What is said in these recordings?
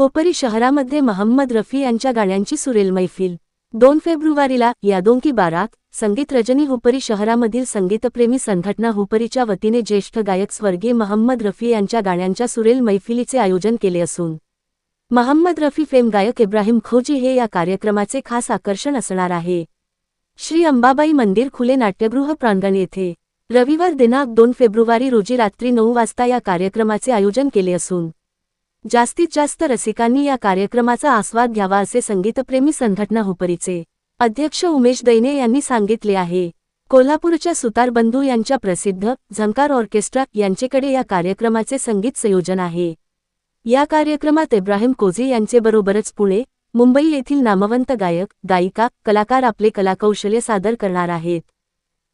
होपरी शहरामध्ये महम्मद रफी यांच्या गाण्यांची सुरेल मैफिल. दोन फेब्रुवारीला यादों की बारात संगीत रजनी हुपरी शहरामधील संगीतप्रेमी संघटना हुपरीच्या वतीने ज्येष्ठ गायक स्वर्गीय महम्मद रफी यांच्या गाण्यांच्या सुरेल मैफिलीचे आयोजन केले असून महम्मद रफी फेम गायक इब्राहिम खोजी हे या कार्यक्रमाचे खास आकर्षण असणार आहे. श्री अंबाबाई मंदिर खुले नाट्यगृह प्रांगण येथे रविवार दिनांक दोन फेब्रुवारी रोजी रात्री नऊ वाजता या कार्यक्रमाचे आयोजन केले असून जास्तीत जास्त रसिकांनी या कार्यक्रमाचा आस्वाद घ्यावा असे संगीतप्रेमी संघटना हुपरीचे अध्यक्ष उमेश दैने यांनी सांगितले आहे. कोल्हापूरच्या सुतार बंधू यांच्या प्रसिद्ध झंकार ऑर्केस्ट्रा यांचेकडे या कार्यक्रमाचे संगीत संयोजन आहे. या कार्यक्रमात इब्राहिम कोझी यांचे बरोबरच पुणे मुंबई येथील नामवंत गायक गायिका कलाकार आपले कलाकौशल्य सादर करणार आहेत.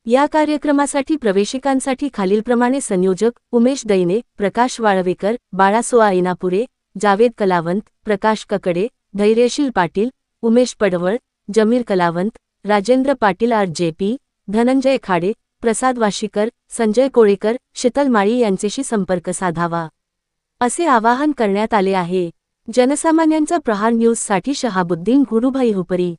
या कार्यक्रमासाठी प्रवेशिकांसाठी खालीलप्रमाणे संयोजक उमेश दैने प्रकाश वाळवेकर बाळासोआ इनापुरे जावेद कलावंत प्रकाश ककडे Dhairyashil Patil Umesh Padwal Jamir Kalawant Rajendra Patil R J P Dhananjay Khade Prasad Washikar Sanjay Kolekar Sheetal Mali यांचेशी संपर्क साधावा. असे आवाहन करण्यात आले आहे. जनसामान्यांचा प्रहार न्यूजसाठी शहाबुद्दीन गुरुभाई हुपरी.